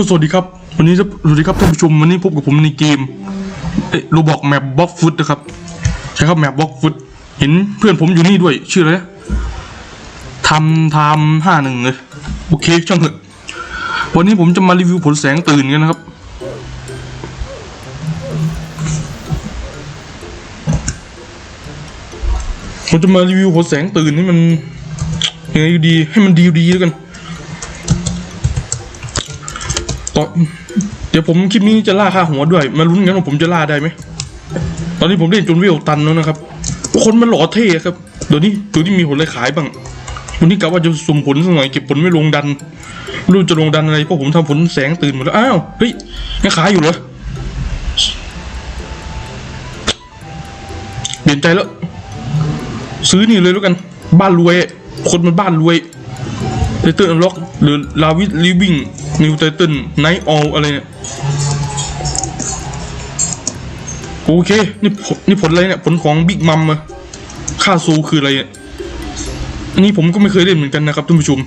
ก็สวัสดีครับ วันนี้สวัสดีครับท่านผู้ชมวันนี้พบกับผมในเกมโรบอกแมปบล็อกฟุตนะครับใช่ครับแมปบล็อกฟุตเห็นเพื่อนผมอยู่นี่ด้วย ชื่ออะไรทำทำห้าหนึ่งเลยโอเคช่างเถอะวันนี้ผมจะมารีวิวผลแสงตื่นกันนะครับ ผมจะมารีวิวผลแสงตื่นให้มันยังไงดีให้มันดีดีแล้วกัน ตอเดี๋ยวผมคลิปนี้จะล่าค่าหัวด้วย มาลุ้นกันว่าผมจะล่าได้ไหม ตอนนี้ผมเล่นจนเวลตันแล้วนะครับ คนมันหล่อเท่ครับ เดี๋ยวนี้ตัวที่มีผลอะไรขายบ้างวันนี้กะว่าจะสุ่มผลสักหน่อยเก็บผลไม่ลงดันรู้จะลงดันอะไรเพราะผมทำผลแสงตื่นหมดแล้ว อ้าว เฮ้ยยังขายอยู่เหรอเปลี่ยนใจแล้ว ซื้อนี่เลยแล้วกัน บ้านรวย คนมันบ้านรวย ไทเติลล็อกหรือลาวิสลิวิ่งนิวไทเติลไนท์ออลอะไรเนี่ยโอเค นี่ผลนี่ผลอะไรเนี่ย ผลของบิ๊กมัมอะค่าซูคืออะไรเนี่ยอันนี้ผมก็ไม่เคยเล่นเหมือนกันนะครับท่านผู้ชม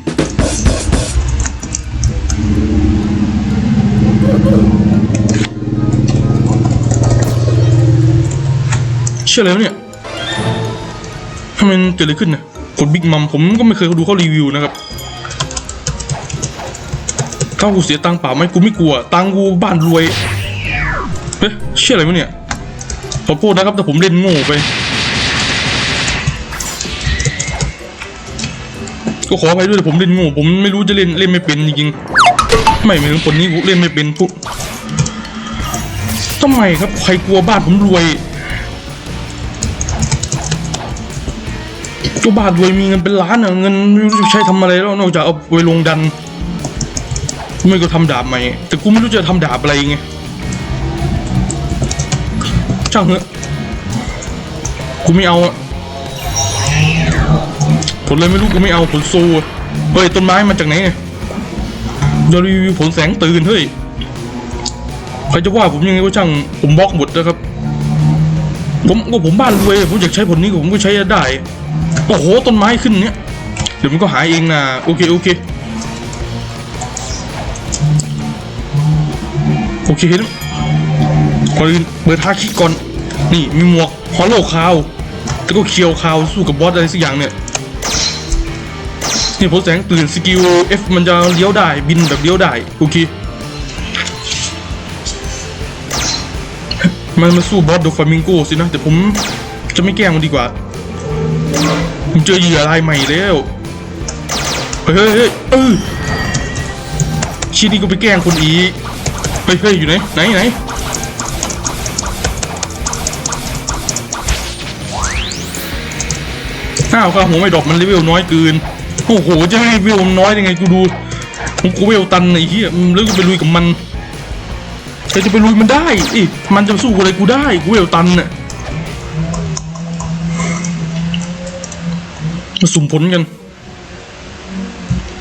เชื่ออะไรวเนี่ยทำไมเกิดอะไรขึ้นเนี่ยผลบิ๊กมัมผมก็ไม่เคยดูเขารีวิวนะครับ ถ้ากูเสียตังค์เปล่าไหมกูไม่กลัว ตังกูบ้านรวยเอ๊ะเชื่ออะไรวะเนี่ยขอโทษนะครับแต่ผมเล่นโง่ไป ก็ขออภัยด้วยแต่ผมเล่นโง่ผมไม่รู้จะเล่นเล่นไม่เป็นจริงๆไม่เหมือนคนนี้กูเล่นไม่เป็นทุกทำไมครับใครกลัวบ้านผมรวยก็บ้านรวยมีเงินเป็นล้านอะเงินไม่รู้จะใช้ทำอะไรแล้วนอกจากเอาไปลงดัน ไม่ก็ทำดาบใหม่ แต่กูไม่รู้จะทำดาบอะไรไงช่างเถอะกูไม่เอาผลเลยไม่รู้กูไม่เอาผลโซอะเฮ้ยต้นไม้มาจากไหนเนี่ยจะรีวิวผลแสงตื่นเฮ้ยใครจะว่าผมยังไงก็ช่างผมบล็อกหมดนะครับ ผมก็ผมบ้านรวยผมอยากใช้ผลนี้ผมก็ใช้ได้โอ้โหต้นไม้ขึ้นเนี้ยเดี๋ยวมันก็หายเองนะโอเคโอเค โอเคเห็นก่อนอื่นเปิดฮาคิก่อน นี่มีหมวกฮอลโลคาวแล้วก็เคียวคาวสู้กับบอสอะไรสักอย่างเนี่ยนี่ผลแสงตื่นสกิล F มันจะเลี้ยวได้บินแบบเลี้ยวได้โอเคมันมาสู้บอสโดฟามิงโกสินะแต่ผมจะไม่แกล้งมันดีกว่า ผมเจอเหยื่อรายใหม่แล้วเฮ้ยเฮ้ยเออชีนี่ก็ไปแกล้งคนอีก ฮ้ยเฮ้ยอยู่ไหนไหนไหนอ้าวข้าหัวไม่ดอกมันเลเวลน้อยเกินโอ้โหจะให้เลเวลน้อยยังไงกูดูผมกูเวลตันไอ้เหี้ยอืมแล้วกูไปลุยกับมันใครจะไปลุยมันได้อีมันจะสู้อะไรกูได้กูเลเวลตันน่ะมาสุ่มผลกัน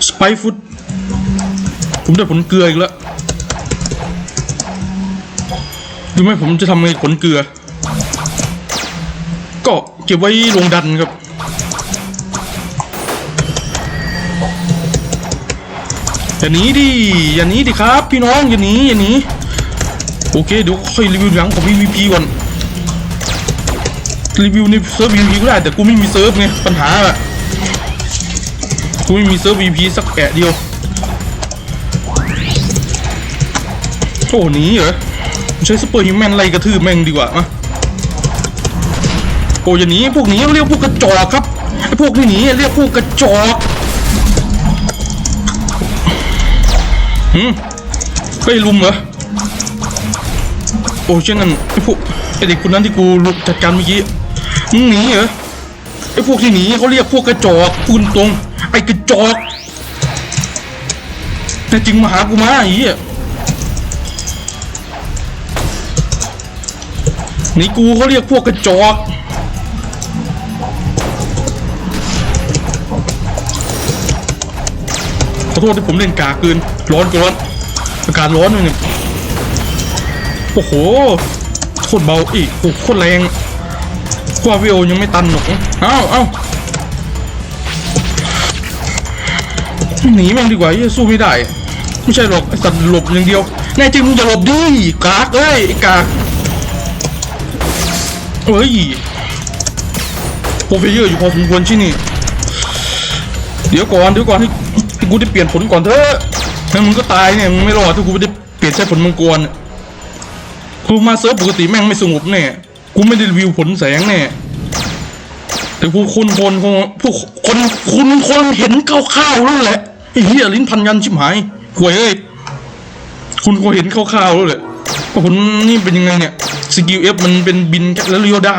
สไปฟุตผมได้ผลเกลืออีกแล้ว ดูไหมผมจะทำไงผลเกลือ ก็เก็บไว้ลงดันครับ อย่าหนีดิอย่าหนีดิครับ พี่น้องอย่าหนีอย่าหนีโอเคเดี๋ยวค่อยรีวิวหลังของ PVP ก่อนรีวิวในเซิร์ฟ PVP ก็ได้แต่กูไม่มีเซิร์ฟไงปัญหาอะกูไม่มีเซิร์ฟ PVP สักแกะเดียวโอ้หนีเหรอ ช้ซูเปอร์ฮิวแมนไล่กระทืบแม่งดีกว่ามาโอ้ยหนีพวกนี้เรียกพวกกระจอกครับไอ้พวกที่หนีเรียกพวกกระจอกหืมเฮ้ลุมเหรอโอ้เช่นนั้นไอ้พวกไอ้เด็กคนนั้นที่กูลุกจัดการเมื่อกี้มึงหนีเหรอไอ้พวกที่หนีเขาเรียกพวกกระจอกพูดตรงไอ้กระจอกแต่จริงมาหากูมาไอ้เหี้ย นี่กูเขาเรียกพวกกระจอกขอโทษที่ผมเล่นกาเกินร้อนเกินอากาศร้อนเลยเนี่ยโอ้โหโคตรเบาอีกโอ้โคตรแรงกว่าวิโอยังไม่ตันหรอกเอ้าเอ้าหนีแม่งดีกว่าเหี้ยสู้ไม่ได้ ไม่ใช่หรอกไอ้สัตว์หลบอย่างเดียวแน่จริงมึงจะหลบดิกากเอ้ยกาก เฮ้ยโปรเฟเยอร์อยู่พอสมควรที่นี่ เดี๋ยวก่อนเดี๋ยวก่อนให้กูได้เปลี่ยนผลก่อนเถอะงั้นมึงก็ตายเนี่ยมึงไม่รอดถ้ากูไม่ได้เปลี่ยนใช้ผลมังกรกูมาเซิร์ฟปกติแม่งไม่สงบแน่กูไม่ได้วิวผลแสงแน่แต่พวกูคนคนคงพวกคนคุณคนเห็นคร่าวๆแล้วแหละไอ้เหี้ยลิ้นพันยันชิบหายหวยเอ้ยคุณคงเห็นคร่าวๆแล้วแหละผลนี่เป็นยังไงเนี่ย สกิลเอฟมันเป็นบินแล้วเลี้ยวได้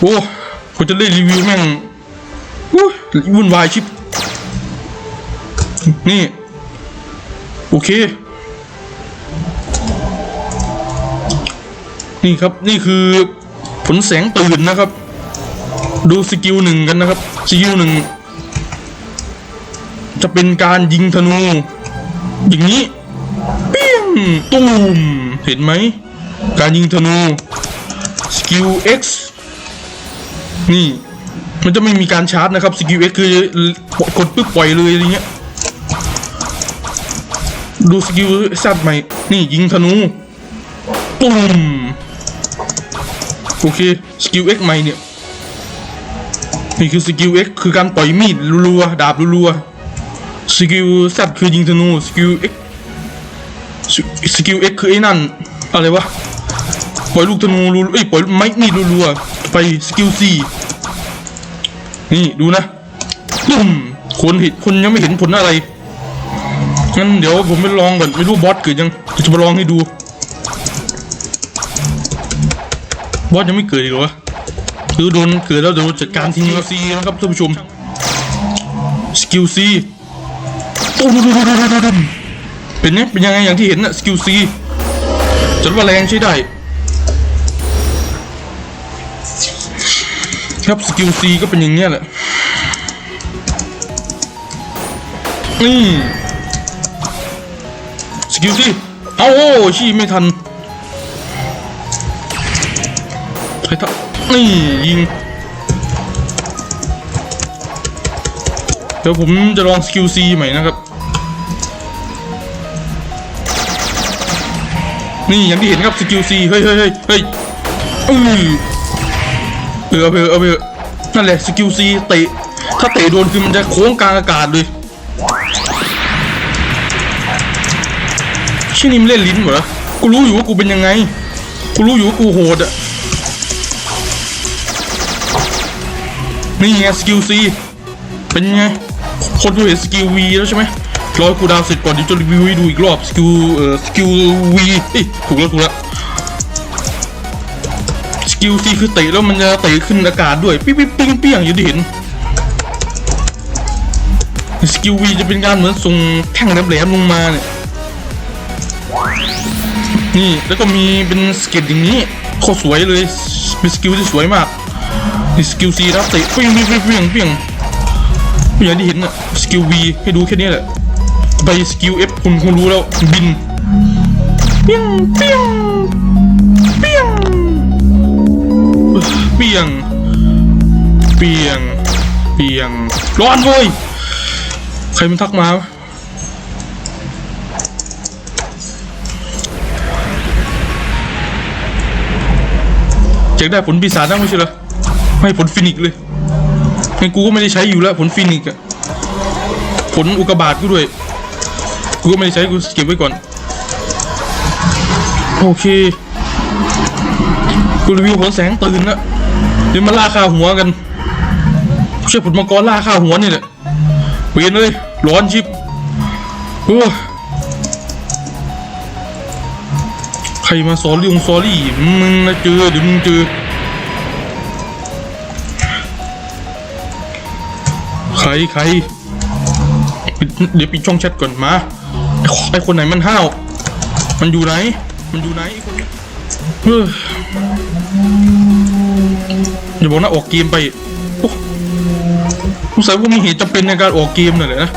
โอ้กูจะได้รีวิวแม่งวุ่นวายชิบ นี่ โอเค นี่ครับนี่คือผลแสงตื่นนะครับ ดูสกิลหนึ่งกันนะครับ สกิลหนึ่งจะเป็นการยิงธนู อย่างนี้ เปี้ยง ตูม เห็นไหม การยิงธนูสกิล X นี่ มันจะไม่มีการชาร์จนะครับสกิลเอ็กคือกดปึ๊บปล่อยเลยอะไรเงี้ยดูสกิลซัดใหม่ นี่ยิงธนูตุ้มโอเคสกิลเอ็กใหม่เนี่ยนี่คือสกิลเอ็กคือการปล่อยมีดรัวๆดาบรัวๆสกิลซัดคือยิงธนูสกิลเอ็กสกิลเอ็กคือไอ้นั่นอะไรวะ ปล่อยลูกธนูรัวๆเอ้ยปล่อยไม้มีดรัวๆไปสกิลสี่นี่ดูนะตุ่มคนเห็นคนยังไม่เห็นผลอะไรงั้นเดี๋ยวผมไปลองก่อนไม่รู้บอสเกิดยังจะมาลองให้ดู บอสยังไม่เกิดอีกเหรอคือโดนเกิดแล้วเดี๋ยวจัดการทิ้งแล้ซีนะครับท่านผู้ชมสกิลซีตุ้มเป็นไงเป็นยังไงอย่างที่เห็นน่ะสกิลซีจัดว่าแรงใช้ได้ ครับสกิลซีก็เป็นอย่างเงี้ยแหละนี่สกิลซีเอาโอ้ชี้ไม่ทันใครทันนี่ยิงเดี๋ยวผมจะลองสกิลซีใหม่นะครับ นี่อย่างที่เห็นครับสกิลซีเฮ้ยเฮ้ยเฮ้ยเฮ้ยอือ เออเอาไปเถอะเอาไปเถอะนั่นแหละสกิลซีเตะถ้าเตะโดนคือมันจะโค้งกลางอากาศเลยชื่อนี่มันเล่นลิ้นเหรอกูรู้อยู่ว่ากูเป็นยังไง กูรู้อยู่ว่ากูโหดอะนี่ไงสกิลซีเป็นยังไงคนดูเห็นสกิลวีแล้วใช่ไหมรอให้กูดาวน์เสร็จก่อนเดี๋ยวจะรีวิวให้ดูอีกรอบสกิลเอ่อสกิลวีเอ้ยถูกแล้วถูกแล้ว กิลซีคือเตะแล้วมันจะเตะขึ้นอากาศด้วยปิ๊งปิ๊งปิ๊งปิ๊งอย่างที่เห็นสกิลวีจะเป็นการเหมือนส่งแท่งแหลมๆลงมาเนี่ยนี่แล้วก็มีเป็นสเก็ตอย่างนี้โคตรสวยเลยเป็นสกิลที่สวยมากนี่สกิลซีรับเตะปิ๊งปิ๊งปิ๊งปิ๊งปิ๊งอย่างที่เห็นอะสกิลวีให้ดูแค่นี้แหละไปสกิลเอฟคุณคงรู้แล้วบินเปี้ยงเปี้ยง เปียง เปียง เปียง ร้อนเว้ย ใครมันทักมาวะอยากได้ผลปีศาจนะไม่ใช่เหรอไม่ผลฟินิกเลยงั้นกูก็ไม่ได้ใช้อยู่แล้ว ผลฟินิกอะผลอุกบาตกูด้วย กูก็ไม่ได้ใช้กูเก็บไว้ก่อน โอเค กูรีวิวผลแสงตื่นละ เดี๋ยวมาล่าค่าหัวกันใช่ผลมังกรล่าค่าหัวนี่แหละเปลี่ยนเลยร้อนชิบโอ้ใครมาสอนเรื่องซอรี่มึงนะเจอเดี๋ยวมึงเจอใครใครเดี๋ยวปิดช่องแชทก่อนมาไอคนไหนมันห้าว มันอยู่ไหน มันอยู่ไหนไอคน อย่าบอกนะออกเกมไปโอ้สงสัยว่ามีเหตุจำเป็นในการออกเกมน่ะแหละนะ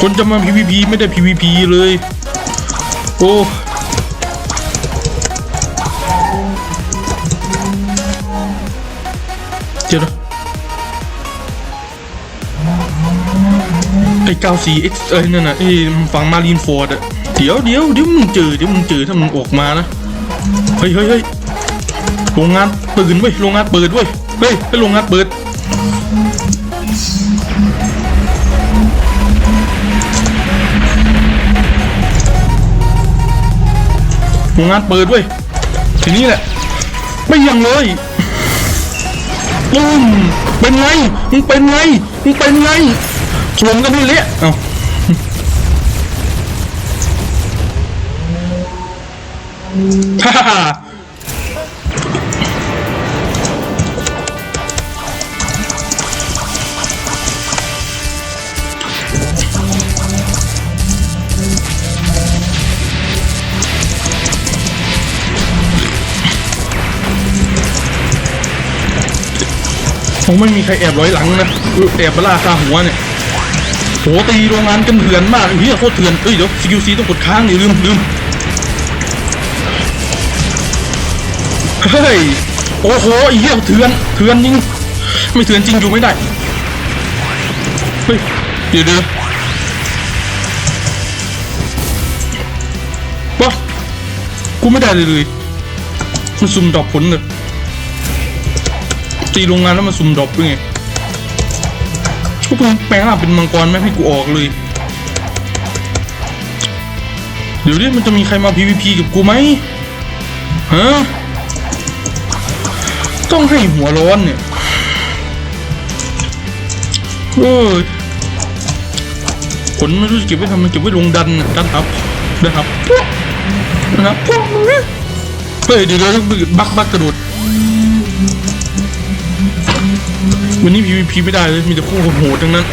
คนจะมา PVP ไม่ได้ PVP เลย โอ้เดี๋ยวนะไอ้เก้าสีเอ็กซ์เอ้ยนั่นน่ะไอ้ฝั่งมารีนฟอร์ดอะ เดี๋ยวเดี๋ยวเดี๋ยวมึงเจอเดี๋ยวมึงเจอถ้ามึงออกมานะเฮ้ยเฮ้ยเฮ้ยโรงงานตื่นเว้ยโรงงานเปิดเว้ยเฮ้ยให้โรงงานเปิดโรงงานเปิดเว้ยทีนี้แหละไม่ยังเลยปุ้มเป็นไงมึงเป็นไงมึงเป็นไงชมกันให้เละเอ้า คงไม่มีใครแอบร้อยหลังนะแอบมาล่าคาหัวเนี่ยโหตีโรงงานกันเถื่อนมากเฮียโคตรเถื่อนเอ้ยเดี๋ยว CQC ต้องกดค้างนี่าลืมลืม เฮ้ย โอ้โหเหี้ยเถื่อนเถื่อนจริง ไม่เถื่อนจริงอยู่ไม่ได้ เฮ้ยเดี๋ยวเดี๋ยวบ้ากูไม่ได้เลยเลยมันซุ่มดอปผลเลยตีโรงงานแล้วมันซุ่มดอปด้วยไงกูเพิ่งแปลงร่างเป็นมังกรไม่ให้กูออกเลย เดี๋ยวนี้มันจะมีใครมา PVP กับกูไหมฮะ ต้องให้หัวร้อนเนี่ยเอ้ยผลไม่รู้จะเก็บไว้ทำไมเก็บไว้ลงดันน่ะดันอัพดันอัพปุ๊บดันอัพปุ๊บเฮ้ยเดี๋ยวเดี๋ยวบักบักกระโดดวันนี้ PVP ไม่ได้เลยมีแต่คู่โหดทั้งนั้น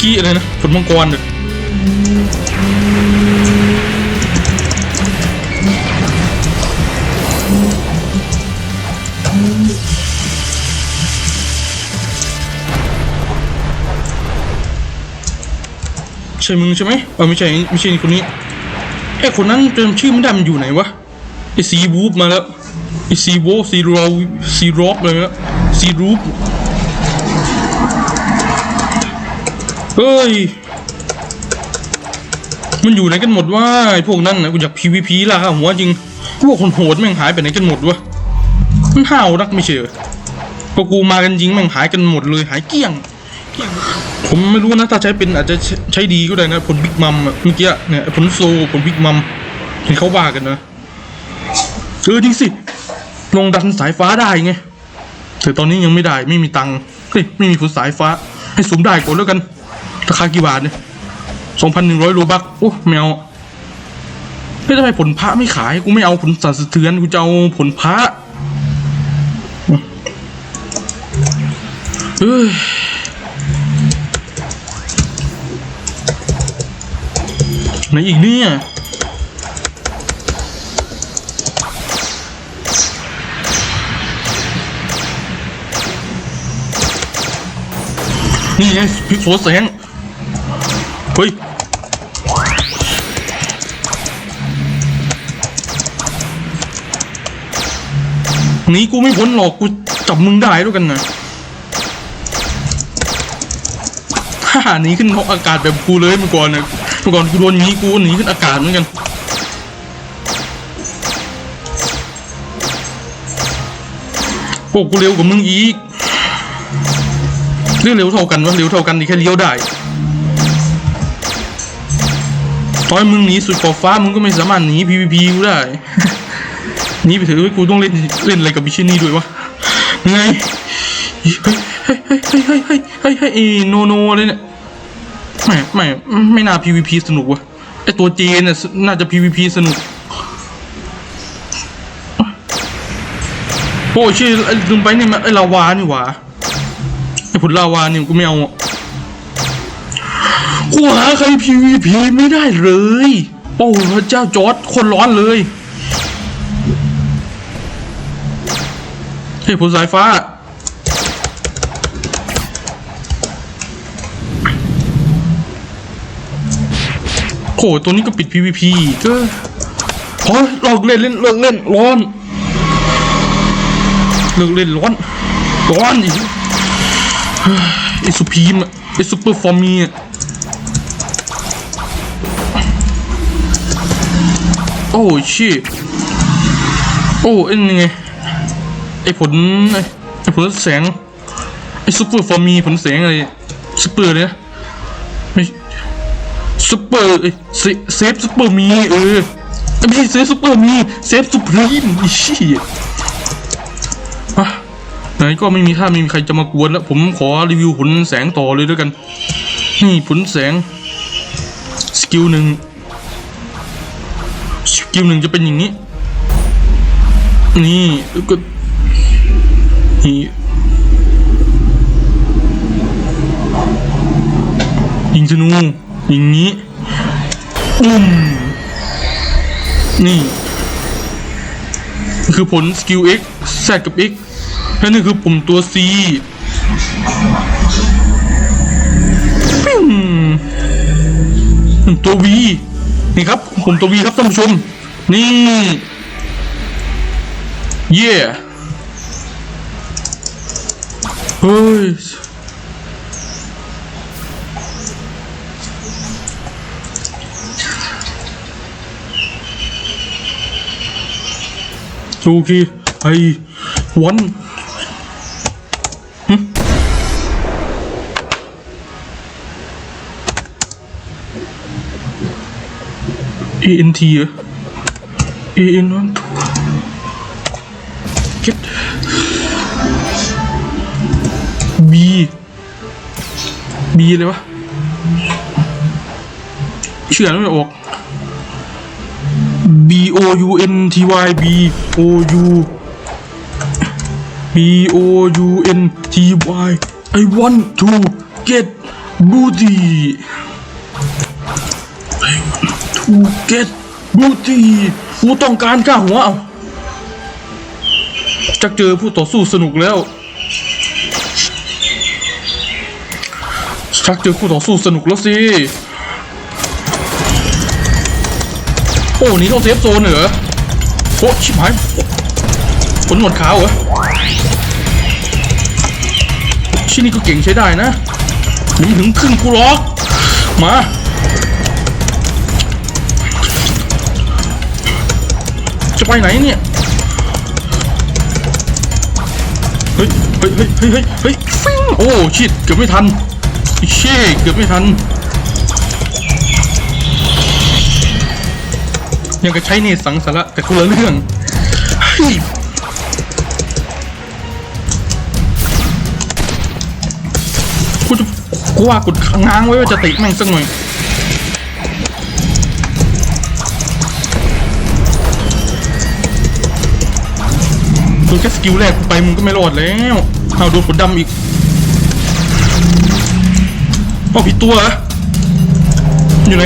กี้อะไรนะผลมังกรเนี่ย ช่มึงใช่ไหมเออไม่ใช่ไม่ใช่คนนี้ไอ้คนนั้นจำชื่อไม่ได้มันอยู่ไหนวะไอ้ซีบูฟมาแล้วไอ้ซีโวซีโรซีโรบอะไรนะซีรูปเฮ้ยมันอยู่ไหนกันหมดวะไอ้พวกนั้นนะกูอยาก PVP ล่ะครับหัวจริงพวกคนโหดแม่งหายไปไหนกันหมดวะมันห้าวนักไม่ใช่เหรอก็กูมากันจริงแม่งหายกันหมดเลยหายเกลี้ยง ผมไม่รู้นะถ้าใช้เป็นอาจจะใช้ดีก็ได้นะผลบิ๊กมัมเมื่อกี้เนี่ยผลโซผลบิ๊กมัมเห็นเขาว่ากันนะเออจริงสิลงดันสายฟ้าได้ไงแต่ตอนนี้ยังไม่ได้ไม่มีตังค์เฮ้ยไม่มีผลสายฟ้า ให้สุ่มได้ก่อนแล้วกันราคากี่บาทเนี่ยสองพันหนึ่งร้อยโลบักโอ้แมวเฮ้ยทำไมผลพระไม่ขายกูไม่เอาผลสั่นสะเทือนกูจะเอาผลพระเฮ้ย ไหนอีกเนี่ยนี่ไงพิกโซแสงเฮ้ยหนีกูไม่พ้นหรอกกูจับมึงได้ด้วยกันนะฮ่าหนีขึ้นนอากาศแบบกูเลยเมื่อก่อนเนี่ย กูก่อนกูโดนองนี้กูหนีขึ้นอากาศเหมือนกันโอ้กูเร็วกว่ามึงอีกเรื่องเร็วเท่ากันวะเร็วเท่ากันนี่แค่เลี้ยวได้ตอนมึงหนีสุดขอบฟ้ามึงก็ไม่สามารถหนี PVP กูได้หนีไปเถอะกูต้องเล่นเล่นอะไรกับบิชินี่ด้วยวะไงเฮ้ยเฮ้ยเฮ้ยเฮ้ยเฮ้ยเฮ้ยโนโนอะไยเนี่ย ไม่ไม่ไม่น่า PVP สนุกวะไอตัวเจนน่ะน่าจะ PVP สนุกโอ้ชื่อไอ้ลืมไปนี่มันไอลาวานี่หว่าไอผลลาวานี่กูไม่เอากูหาใคร PVP ไม่ได้เลย โอ้พระเจ้าจอร์ดคนร้อนเลยเฮ้ยผลสายฟ้า โหตัวนี้ก็ปิด PVP อีกก็พอเลิกเล่นเล่นเลิกเล่นร้อนเลิกเล่นร้อนร้อนอีกไอสุพีมอะไอ้ซูเปอร์ฟอร์มีอะโอ้ชิโอ้ไอ้นี่ไงไอผลไอผลแสงไอ้ซูเปอร์ฟอร์มีผลแสงอะไรซูเปอร์เลยนะไม่ ซูเปอร์เอ้ยเซเซฟซูเปอร์มีเออไม่ใช่เซฟซูเปอร์มีเซฟซูพรีมอีชี่อะไหนก็ไม่มีท่าไม่มีใครจะมากวนแล้ว ผมขอรีวิวผลแสงต่อเลยด้วยกัน นี่ผลแสง สกิลหนึ่งสกิลหนึ่งจะเป็นอย่างนี้ นี่ก็นี่ยิงธนู อย่างนี้ปุ้มนี่ คือผลสกิล X แซดกับ X และนี่คือปุ่มตัว C ปิ้งตัว V นี่ครับปุ่มตัว V ครับท่านผู้ชม นี่ เย่เฮ้ย โอเคไอ้วันหึ ANT เหรอ AN วันถูก get B B เลยวะเชื่อแล้วไม่ออก B O U N T Y B O U B O U N T Y I want to get booty I want to get booty กูต้องการก้าหัวเอาจะเจอผู้ต่อสู้สนุกแล้วชักเจอคู่ต่อสู้สนุกแล้วสิ โอ้นี่ต้องเซฟโซนเหรอโอ้ชิบหายขนหนวดขาวเหรอชิ้นนี้ก็เก่งใช้ได้นะยังถึงครึ่งกูรอกมาจะไปไหนเนี่ย เฮ้ย เฮ้ย เฮ้ย เฮ้ย เฮ้ย โอ้ ชิด เกือบไม่ทันเช่เกือบไม่ทัน ยังกับใช้เนตสังสาระแต่คนละเรื่องกูจะกูว่ากดง้างไว้ว่าจะติแม่งสักหน่อยโดนแค่สกิลแรกกูไปมึงก็ไม่รอดแล้วเอาโดนขนดำอีกเอาผิดตัวเหรออยู่ไหน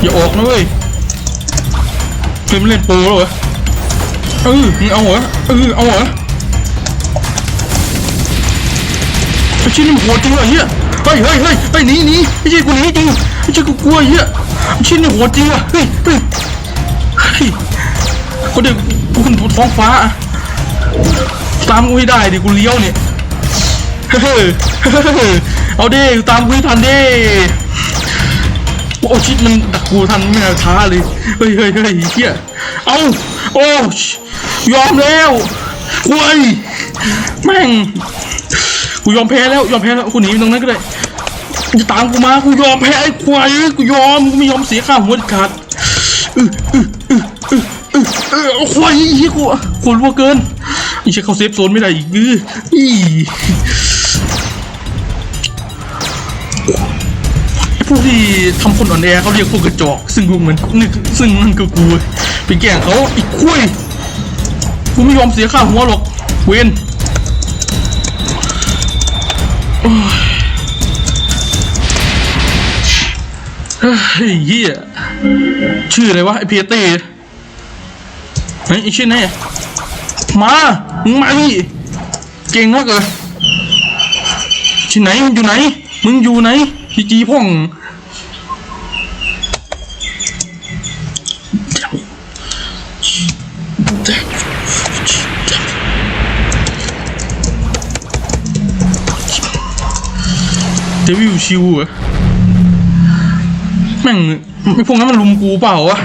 อย่าออกนะเว้ย เคยมเล่นโปรแล้วเหรอเออมึงเอาเหรอเออเอาเหรอไอ้ชิ้นนี่มันโหดจริงเหรอเฮียเฮ้ยเฮ้ยเฮ้ยเฮ้ยหนีหนีไม่ใช่กูหนีจริงไม่ใช่กูกลัวเฮียไอ้ชิ้นนี่โหดจริงว่ะเฮ้ยเฮ้ยเฮ้ยกูเด็กกูขึ้นท้องฟ้าตามกูให้ได้ดิกูเลี้ยวเนี่ยเฮ้ยเฮ้ยเอาดิตามกูให้ทันดิโอ้ชิดมันด กูทันไม่น่าช้าเลย เฮ้ยเฮ้ยเฮ้ยเฮียเอาโอ้ยอมแล้วกล้ยแม่ง กูยอมแพ้แล้ว ยอมแพ้แล้ว กูหนีไปตรงนั้นก็ได้จะตามกูมา กูยอมแพ้ไอ้ควายกูยอม กูไม่ยอมเสียค่าหัวเด็ดขาดอืออืออืออืออเออเอาควายเฮียกูกูรัวเกินอ้เช่เขาเซฟโซนไม่ได้อีกอืออี พวกที่ทำคนอ่อนแอเขาเรียกพวกกระจอก ซึ่งพวกมันนี่ซึ่งนั่นคือกูไปแกล้งเขาอีกคุยกูไม่ยอมเสียค่าหัวหรอกเวนโอ้ยเฮ้ยเฮียชื่ออะไรวะไอเพียเต้เฮ้ยไอชื่อไหนมามึงมาดิเก่งนักเหรอที่ไหนมึงอยู่ไหน มึงอยู่ไหนจีจีพ่อง เดวิลชิวเหรอแม่งไอพวกนั้นมันลุมกูเปล่าวะ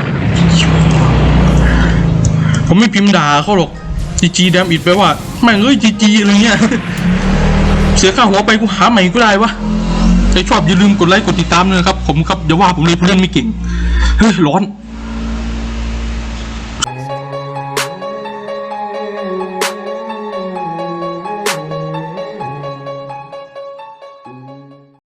ผมไม่พิมพ์ด่าเขาหรอกจีจีแดมอิดไปว่า แม่งเอ้ยจีจีอะไรเงี้ย เสียค่าหัวไปกูหาใหม่ก็ได้วะใครชอบอย่าลืมกดไลค์กดติดตามเลยนะครับ ผมครับอย่าว่าผมเลยผมเล่นไม่เก่ง เฮ้ยร้อน